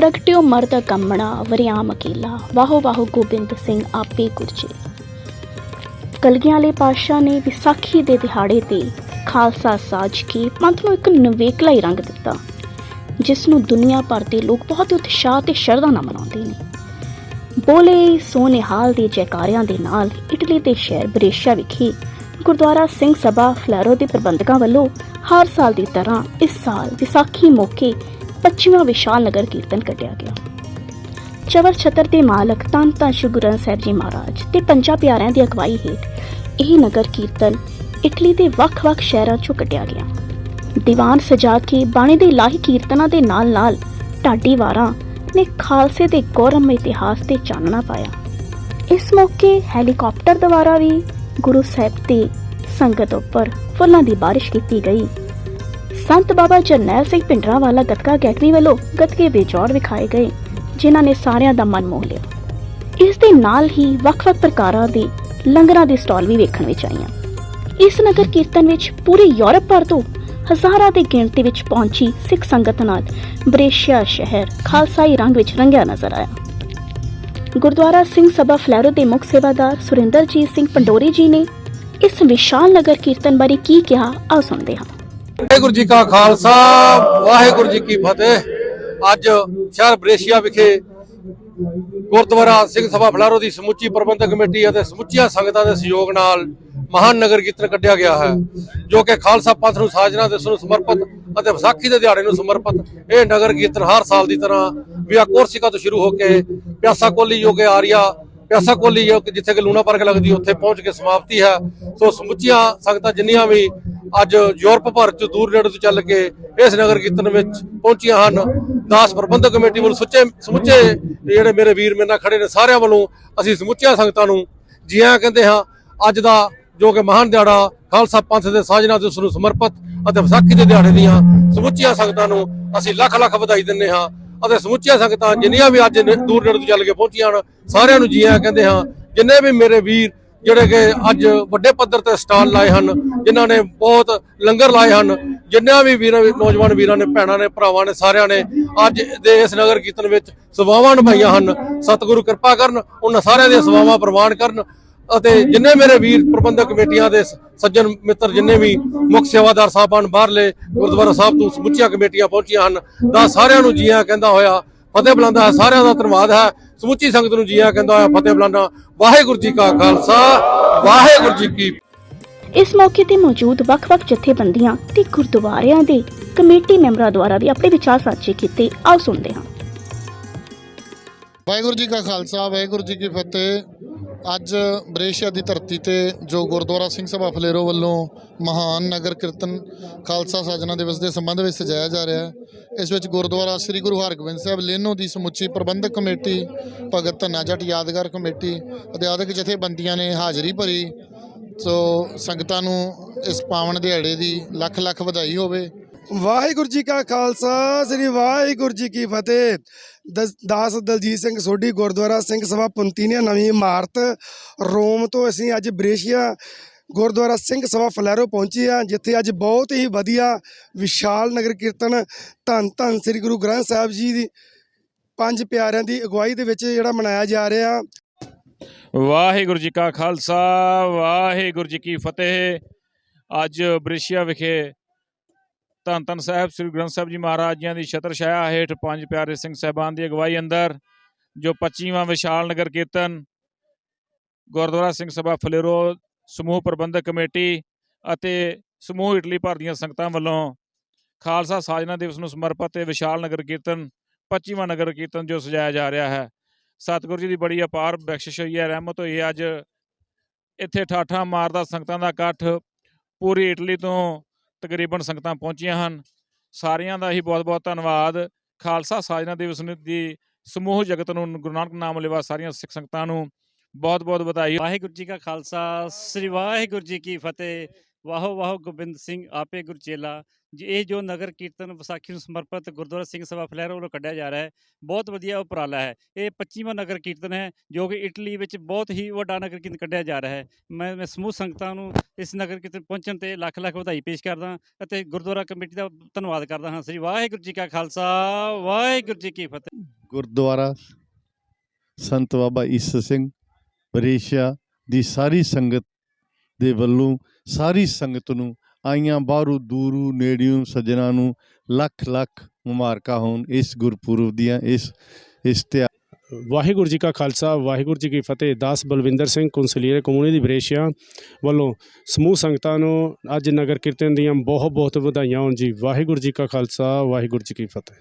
ਪ੍ਰਗਟਿਓ ਮਰਦ ਕੰਮਣਾ, ਵਰਿਆਮ ਅਕੀਲਾ। ਵਾਹੋ ਵਾਹੋ ਗੋਬਿੰਦ ਸਿੰਘ ਆਪੇ ਗੁਰਜੇ। ਕਲਗੀਆਂ ਵਾਲੇ ਪਾਤਸ਼ਾਹ ਨੇ ਵਿਸਾਖੀ ਦੇ ਦਿਹਾੜੇ ਤੇ ਖਾਲਸਾ ਸਾਜ ਕੇ ਪੰਥ ਨੂੰ ਇੱਕ ਨਵੇਕਲਾ ਹੀ ਰੰਗ ਦਿੱਤਾ, ਜਿਸ ਨੂੰ ਦੁਨੀਆ ਭਰ ਦੇ ਲੋਕ ਬਹੁਤ ਉਤਸ਼ਾਹ ਤੇ ਸ਼ਰਧਾ ਨਾਲ ਮਨਾਉਂਦੇ ਨੇ। ਬੋਲੇ ਸੋਨੇਹਾਲ ਦੇ ਜੈਕਾਰਿਆਂ ਦੇ ਨਾਲ ਇਟਲੀ ਦੇ ਸ਼ਹਿਰ ਬਰੇਸ਼ਾ ਵਿਖੇ ਗੁਰਦੁਆਰਾ ਸਿੰਘ ਸਭਾ ਫਲੈਰੋ ਦੇ ਪ੍ਰਬੰਧਕਾਂ ਵੱਲੋਂ ਹਰ ਸਾਲ ਦੀ ਤਰ੍ਹਾਂ ਇਸ ਸਾਲ ਵਿਸਾਖੀ ਮੌਕੇ 25ਵਾਂ ਵਿਸ਼ਾਲ ਨਗਰ ਕੀਰਤਨ ਕੱਢਿਆ ਗਿਆ। ਚਵਰ ਛਤਰ ਦੇ ਮਾਲਕ ਧੰਨ ਧੰਨ ਸ਼੍ਰੀ ਗੁਰੂ ਗ੍ਰੰਥ ਸਾਹਿਬ ਜੀ ਮਹਾਰਾਜ ਤੇ ਪੰਜਾਂ ਪਿਆਰਿਆਂ ਦੀ ਅਗਵਾਈ ਹੇਠ ਇਹ ਨਗਰ ਕੀਰਤਨ ਇਟਲੀ ਦੇ ਵੱਖ-ਵੱਖ ਸ਼ਹਿਰਾਂ ਚੋਂ ਕੱਢਿਆ ਗਿਆ। ਦੀਵਾਨ ਸਜਾ ਕੇ ਬਾਣੀ ਦੇ ਲਾਹੀ ਕੀਰਤਨਾਂ ਦੇ ਨਾਲ-ਨਾਲ ਢਾਡੀ ਵਾਰਾਂ ਨੇ ਖਾਲਸੇ ਦੇ ਗੌਰਵਮਈ ਇਤਿਹਾਸ ਤੇ ਚਾਨਣਾ ਪਾਇਆ। ਇਸ ਮੌਕੇ ਹੈਲੀਕਾਪਟਰ ਦੁਆਰਾ ਵੀ ਗੁਰੂ ਸਾਹਿਬ ਤੇ ਸੰਗਤ ਉੱਪਰ ਫੁੱਲਾਂ ਦੀ ਬਾਰਿਸ਼ ਕੀਤੀ ਗਈ। ਸੰਤ ਬਾਬਾ ਜਰਨੈਲ ਸਿੰਘ ਪਿੰਡਰਾਵਾਲਾ ਗੱਤਕਾ ਅਕੈਡਮੀ ਵੱਲੋਂ ਗਤਕੇ ਦੇ ਵਿਖਾਏ ਗਏ, ਜਿਨ੍ਹਾਂ ਨੇ ਸਾਰਿਆਂ ਦਾ ਮਨ ਮੋਹ ਲਿਆ। ਇਸ ਦੇ ਨਾਲ ਹੀ ਵੱਖ-ਵੱਖ ਪ੍ਰਕਾਰਾਂ ਦੇ ਲੰਗਰਾਂ ਦੇ ਸਟਾਲ ਵੀ ਵੇਖਣ ਵਿੱਚ ਆਈਆਂ। ਇਸ ਨਗਰ ਕੀਰਤਨ ਵਿੱਚ ਪੂਰੇ ਯੂਰਪ ਭਰ ਤੋਂ ਹਜ਼ਾਰਾਂ ਦੀ ਗਿਣਤੀ ਵਿੱਚ ਪਹੁੰਚੀ ਸਿੱਖ ਸੰਗਤ ਨਾਲ ਬਰੇਸ਼ੀਆ ਸ਼ਹਿਰ, ਖਾਲਸਾਈ ਰੰਗ ਵਿੱਚ ਰੰਗਿਆ ਨਜ਼ਰ ਆਇਆ। ਗੁਰਦੁਆਰਾ ਸਿੰਘ ਸਭਾ ਫਲੈਰੋ ਦੇ ਮੁੱਖ ਸੇਵਾਦਾਰ ਸੁਰਿੰਦਰਜੀਤ ਸਿੰਘ ਪੰਡੋਰੀ ਜੀ ਨੇ ਇਸ ਵਿਸ਼ਾਲ ਨਗਰ ਕੀਰਤਨ ਬਾਰੇ ਕੀ ਕਿਹਾ, ਆਓ ਸੁਣਦੇ ਹਾਂ। ਵਾਹਿਗੁਰੂ ਜੀ ਕਾ ਖਾਲਸਾ, ਵਾਹਿਗੁਰੂ ਜੀ ਕੀ ਫਤਿਹ। ਅੱਜ ਸ਼ਹਿਰ ਬਰੇਸ਼ੀਆ ਵਿਖੇ ਗੁਰਦੁਆਰਾ ਸਿੰਘ ਸਭਾ ਫਲਾਰੋ ਦੀ ਸਮੁੱਚੀ ਪ੍ਰਬੰਧਕ ਕਮੇਟੀ ਅਤੇ ਸਮੁੱਚੀਆਂ ਸੰਗਤਾਂ ਦੇ ਸਹਿਯੋਗ ਨਾਲ ਮਹਾਨ ਨਗਰ ਕੀਰਤਨ ਕੱਢਿਆ ਗਿਆ ਹੈ, ਜੋ ਕਿ ਖਾਲਸਾ ਪੰਥ ਨੂੰ ਸਾਜਣਾ ਦਿਵਸ ਨੂੰ ਸਮਰਪਿਤ ਅਤੇ ਵਿਸਾਖੀ ਦੇ ਦਿਹਾੜੇ ਨੂੰ ਸਮਰਪਿਤ ਇਹ ਨਗਰ ਕੀਰਤਨ ਹਰ ਸਾਲ ਦੀ ਤਰ੍ਹਾਂ ਵਿਆ ਕੋਰਸਿਕਾ ਤੋਂ ਸ਼ੁਰੂ ਹੋ ਕੇ ਪਿਆਸਾ ਕੋਲੀ ਜੋ ਆਰੀਆ, ਪਿਆਸਾ ਕੋਲੀ ਜਿੱਥੇ ਕਿ ਲੂਣਾ ਪਾਰਕ ਲੱਗਦੀ ਉੱਥੇ ਪਹੁੰਚ ਕੇ ਸਮਾਪਤੀ ਹੈ। ਸੋ ਸਮੁੱਚੀਆਂ ਸੰਗਤਾਂ ਜਿੰਨੀਆਂ ਵੀ ਅੱਜ ਯੂਰਪ ਭਰ ਚ ਦੂਰ ਨੇੜੇ ਤੋਂ ਚੱਲ ਕੇ ਇਸ ਨਗਰ ਕੀਰਤਨ ਵਿੱਚ ਪਹੁੰਚੀਆਂ ਹਨ। ਦਾਸ ਪ੍ਰਬੰਧਕ ਕਮੇਟੀ ਵੱਲੋਂ ਸੁੱਚੇ ਸਮੁੱਚੇ ਜਿਹੜੇ ਮੇਰੇ ਵੀਰ ਮੇਰੇ ਨਾਲ ਖੜੇ ਨੇ ਸਾਰਿਆਂ ਵੱਲੋਂ ਅਸੀਂ ਸਮੁੱਚੀਆਂ ਸੰਗਤਾਂ ਨੂੰ ਜੀ ਆਇਆਂ ਕਹਿੰਦੇ ਹਾਂ, ਅੱਜ ਦਾ ਜੋ ਕਿ ਮਹਾਨ ਦਿਹਾੜਾ ਖਾਲਸਾ ਪੰਥ ਦੇ ਸਾਜਨਾ ਦਿਵਸ ਨੂੰ ਸਮਰਪਿਤ ਅਤੇ ਵਿਸਾਖੀ ਦੇ ਦਿਹਾੜੇ ਦੀਆਂ ਸਮੁੱਚੀਆਂ ਸੰਗਤਾਂ ਨੂੰ ਅਸੀਂ ਲੱਖ ਲੱਖ ਵਧਾਈ ਦਿੰਦੇ ਹਾਂ ਅਤੇ ਸਮੁੱਚੀਆਂ ਸੰਗਤਾਂ ਜਿੰਨੀਆਂ ਵੀ ਅੱਜ ਦੂਰ ਨੇੜੇ ਤੋਂ ਚੱਲ ਕੇ ਪਹੁੰਚੀਆਂ ਹਨ, ਸਾਰਿਆਂ ਨੂੰ ਜੀ ਆਇਆਂ ਕਹਿੰਦੇ ਹਾਂ, ਜਿੰਨੇ ਵੀ ਮੇਰੇ ਵੀਰ ਜਿਹੜੇ ਕਿ ਅੱਜ ਵੱਡੇ ਪੱਧਰ ਤੇ ਸਟਾਲ ਲਾਏ ਹਨ, ਜਿਨ੍ਹਾਂ ਨੇ ਬਹੁਤ ਲੰਗਰ ਲਾਏ ਹਨ, ਜਿੰਨਿਆਂ ਵੀ ਵੀਰਾਂ ਨੌਜਵਾਨ ਵੀਰਾਂ ਨੇ, ਭੈਣਾਂ ਨੇ, ਭਰਾਵਾਂ ਨੇ, ਸਾਰਿਆਂ ਨੇ ਅੱਜ ਦੇ ਇਸ ਨਗਰ ਕੀਰਤਨ ਵਿੱਚ ਸੇਵਾਵਾਂ ਨਿਭਾਈਆਂ ਹਨ। ਸਤਿਗੁਰੂ ਕਿਰਪਾ ਕਰਨ, ਉਹਨਾਂ ਸਾਰਿਆਂ ਦੀਆਂ ਸੇਵਾਵਾਂ ਪ੍ਰਵਾਨ ਕਰਨ ਅਤੇ ਜਿੰਨੇ ਮੇਰੇ ਵੀਰ ਪ੍ਰਬੰਧਕ ਕਮੇਟੀਆਂ ਦੇ ਸੱਜਣ ਮਿੱਤਰ ਜਿੰਨੇ ਵੀ ਮੁੱਖ ਸੇਵਾਦਾਰ ਸਾਹਿਬਾਨ ਬਾਹਰਲੇ ਗੁਰਦੁਆਰਾ ਸਾਹਿਬ ਤੋਂ ਸਮੁੱਚੀਆਂ ਕਮੇਟੀਆਂ ਪਹੁੰਚੀਆਂ ਹਨ, ਦਾ ਸਾਰਿਆਂ ਨੂੰ ਜੀਆਂ ਕਹਿੰਦਾ ਹੋਇਆ ਫਤਿਹ ਬੁਲਾਉਂਦਾ ਹੈ ਸਾਰਿਆਂ ਦਾ ਧੰਨਵਾਦ ਹੈ। ਸਮੁੱਚੀ ਸੰਗਤ ਨੂੰ ਜੀਆਂ ਕਹਿੰਦਾ ਹੋਇਆ ਫਤਿਹ ਬੁਲਾਉਂਦਾ ਵਾਹਿਗੁਰੂ ਜੀ ਕਾ ਖਾਲਸਾ ਵਾਹਿਗੁਰੂ ਜੀ ਕੀ ਇਸ ਮੌਕੇ ਤੇ ਮੌਜੂਦ ਵੱਖ-ਵੱਖ ਜਥੇਬੰਦੀਆਂ ਤੇ ਗੁਰਦੁਆਰਿਆਂ ਦੇ ਕਮੇਟੀ ਮੈਂਬਰਾਂ ਦੁਆਰਾ ਵੀ ਆਪਣੇ ਵਿਚਾਰ ਸਾਂਝੇ ਕੀਤੇ। ਆਓ ਸੁਣਦੇ ਹਾਂ। ਵਾਹਿਗੁਰੂ ਜੀ ਕਾ ਖਾਲਸਾ ਵਾਹਿਗੁਰੂ ਜੀ ਕੀ ਫਤਿਹ। ਅੱਜ ਬਰੇਸ਼ੀਆ ਦੀ ਧਰਤੀ ਤੇ ਜੋ ਗੁਰਦੁਆਰਾ ਸਿੰਘ ਸਭਾ ਫਲੇਰੋ ਵੱਲੋਂ ਮਹਾਨ ਨਗਰ ਕੀਰਤਨ ਖਾਲਸਾ ਸਾਜਨਾ ਦਿਵਸ ਦੇ ਸੰਬੰਧ ਵਿੱਚ ਸਜਾਇਆ ਜਾ ਰਿਹਾ ਹੈ। ਇਸ ਵਿੱਚ ਗੁਰਦੁਆਰਾ ਸ੍ਰੀ ਗੁਰੂ ਹਰਗੋਬਿੰਦ ਸਾਹਿਬ ਲੇਨੋ ਦੀ ਸਮੁੱਚੀ ਪ੍ਰਬੰਧਕ ਕਮੇਟੀ, ਭਗਤ ਧੰਨਾ ਜੱਟ ਯਾਦਗਾਰ ਕਮੇਟੀ ਅਧਿਆਤਕ ਜਥੇਬੰਦੀਆਂ ਨੇ ਹਾਜ਼ਰੀ ਭਰੀ। ਸੋ ਸੰਗਤਾਂ ਨੂੰ ਇਸ ਪਾਵਨ ਦਿਹਾੜੇ ਦੀ ਲੱਖ ਲੱਖ ਵਧਾਈ ਹੋਵੇ। ਵਾਹਿਗੁਰੂ ਜੀ ਕਾ ਖਾਲਸਾ, ਸ੍ਰੀ ਵਾਹਿਗੁਰੂ ਜੀ ਕੀ ਫਤਿਹ। ਦਸ- ਦਾਸ ਦਲਜੀਤ ਸਿੰਘ ਸੋਢੀ, ਗੁਰਦੁਆਰਾ ਸਿੰਘ ਸਭਾ ਪੁੰਤੀਨੀਆ ਨਵੀਂ ਇਮਾਰਤ ਰੋਮ ਤੋਂ ਅਸੀਂ ਅੱਜ ਬ੍ਰੇਸ਼ੀਆ ਗੁਰਦੁਆਰਾ ਸਿੰਘ ਸਭਾ ਫਲੈਰੋ ਪਹੁੰਚੇ ਆ ਜਿੱਥੇ ਅੱਜ ਬਹੁਤ ਹੀ ਵਧੀਆ ਵਿਸ਼ਾਲ ਨਗਰ ਕੀਰਤਨ ਧੰਨ ਧੰਨ ਸ੍ਰੀ ਗੁਰੂ ਗ੍ਰੰਥ ਸਾਹਿਬ ਜੀ ਦੀ ਪੰਜ ਪਿਆਰਿਆਂ ਦੀ ਅਗਵਾਈ ਦੇ ਵਿੱਚ ਜਿਹੜਾ ਮਨਾਇਆ ਜਾ ਰਿਹਾ। ਵਾਹਿਗੁਰੂ ਜੀ ਕਾ ਖਾਲਸਾ, ਵਾਹਿਗੁਰੂ ਜੀ ਕੀ ਫਤਿਹ। ਅੱਜ ਬ੍ਰਿਸ਼ੀਆ ਵਿਖੇ ਧੰਨ ਧੰਨ ਸਾਹਿਬ, ਸ੍ਰੀ ਗ੍ਰੰਥ ਸਾਹਿਬ ਜੀ ਮਹਾਰਾਜ ਜੀਆਂ ਦੀ ਛਤਰ ਛਾਇਆ ਹੇਠ ਪੰਜ ਪਿਆਰੇ ਸਿੰਘ ਸਾਹਿਬਾਨ ਦੀ ਅਗਵਾਈ ਅੰਦਰ, ਜੋ 25ਵਾਂ ਵਿਸ਼ਾਲ ਨਗਰ ਕੀਰਤਨ, ਗੁਰਦੁਆਰਾ ਸਿੰਘ ਸਭਾ ਫਲੇਰੋ, ਸਮੂਹ ਪ੍ਰਬੰਧਕ ਕਮੇਟੀ ਅਤੇ ਸਮੂਹ ਇਟਲੀ ਭਰ ਦੀਆਂ ਸੰਗਤਾਂ ਵੱਲੋਂ ਖਾਲਸਾ ਸਾਜਨਾ ਦਿਵਸ ਨੂੰ ਸਮਰਪਿਤ ਇਹ ਵਿਸ਼ਾਲ ਨਗਰ ਕੀਰਤਨ 25ਵਾਂ ਨਗਰ ਕੀਰਤਨ ਜੋ ਸਜਾਇਆ ਜਾ ਰਿਹਾ ਹੈ। ਸਤਿਗੁਰੂ ਜੀ ਦੀ ਬੜੀ ਅਪਾਰ ਬਖਸ਼ਿਸ਼ ਹੋਈ ਹੈ, ਰਹਿਮਤ ਹੋਈ ਹੈ। ਅੱਜ ਇੱਥੇ ਠਾਠਾ ਮਾਰਦਾ ਸੰਗਤਾਂ ਦਾ ਇਕੱਠ, ਪੂਰੀ ਇਟਲੀ ਤੋਂ ਤਕਰੀਬਨ ਸੰਗਤਾਂ ਪਹੁੰਚੀਆਂ ਹਨ। ਸਾਰਿਆਂ ਦਾ ਹੀ ਬਹੁਤ-ਬਹੁਤ ਧੰਨਵਾਦ। ਖਾਲਸਾ ਸਾਜਨਾ ਦਿਵਸ ਦੀ ਸਮੂਹ ਜਗਤ ਨੂੰ, ਗੁਰੂ ਨਾਨਕ ਨਾਮ ਲੈਵਾ ਸਾਰੀਆਂ ਸਿੱਖ ਸੰਗਤਾਂ ਨੂੰ ਬਹੁਤ-ਬਹੁਤ ਵਧਾਈ। ਵਾਹਿਗੁਰੂ ਜੀ ਕਾ ਖਾਲਸਾ, ਸ੍ਰੀ ਵਾਹਿਗੁਰੂ ਜੀ ਕੀ ਫਤਿਹ। ਵਾਹੋ ਵਾਹੋ ਗੋਬਿੰਦ ਸਿੰਘ, ਆਪੇ ਗੁਰਚੇਲਾ ਜੀ, ਇਹ ਜੋ ਨਗਰ ਕੀਰਤਨ ਵਿਸਾਖੀ ਨੂੰ ਸਮਰਪਿਤ ਗੁਰਦੁਆਰਾ ਸਿੰਘ ਸਭਾ ਫਲੈਰੋ ਵੱਲੋਂ ਕੱਢਿਆ ਜਾ ਰਿਹਾ ਹੈ, ਬਹੁਤ ਵਧੀਆ ਉਪਰਾਲਾ ਹੈ। ਇਹ 25ਵਾਂ ਨਗਰ ਕੀਰਤਨ ਹੈ, ਜੋ ਕਿ ਇਟਲੀ ਵਿੱਚ ਬਹੁਤ ਹੀ ਵੱਡਾ ਨਗਰ ਕੀਰਤਨ ਕੱਢਿਆ ਜਾ ਰਿਹਾ ਹੈ। ਮੈਂ ਮੈਂ ਸਮੂਹ ਸੰਗਤਾਂ ਨੂੰ ਇਸ ਨਗਰ ਕੀਰਤਨ ਪਹੁੰਚਣ ਤੇ ਲੱਖ ਲੱਖ ਵਧਾਈ ਪੇਸ਼ ਕਰਦਾ ਅਤੇ ਗੁਰਦੁਆਰਾ ਕਮੇਟੀ ਦਾ ਧੰਨਵਾਦ ਕਰਦਾ ਹਾਂ। ਸ੍ਰੀ ਵਾਹਿਗੁਰੂ ਜੀ ਕਾ ਖਾਲਸਾ, ਵਾਹਿਗੁਰੂ ਜੀ ਕੀ ਫਤਿਹ। ਗੁਰਦੁਆਰਾ ਸੰਤ ਬਾਬਾ ਈਸਾ ਸਿੰਘ ਬਰੇਸ਼ਾ ਦੀ ਸਾਰੀ ਸੰਗਤ ਦੇ ਵੱਲੋਂ ਸਾਰੀ ਸੰਗਤ ਨੂੰ ਆਈਆਂ ਬਾਹਰੋਂ ਦੂਰੋਂ ਨੇੜਿਓਂ ਸੱਜਣਾ ਨੂੰ ਲੱਖ ਲੱਖ ਮੁਬਾਰਕਾਂ ਹੋਣ ਇਸ ਗੁਰਪੁਰਬ ਦੀਆਂ, ਇਸ ਇਸ ਵਾਹਿਗੁਰੂ ਜੀ ਕਾ ਖਾਲਸਾ, ਵਾਹਿਗੁਰੂ ਜੀ ਕੀ ਫਤਿਹ। ਦਾਸ ਬਲਵਿੰਦਰ ਸਿੰਘ, ਕੌਂਸਲੀਅਰ ਦੀ ਬਰੇਸ਼ੀਆ ਵੱਲੋਂ ਸਮੂਹ ਸੰਗਤਾਂ ਨੂੰ ਅੱਜ ਨਗਰ ਕੀਰਤਨ ਦੀਆਂ ਬਹੁਤ ਬਹੁਤ ਵਧਾਈਆਂ ਹੋਣ ਜੀ। ਵਾਹਿਗੁਰੂ ਜੀ ਕਾ ਖਾਲਸਾ, ਵਾਹਿਗੁਰੂ ਜੀ ਕੀ ਫਤਿਹ।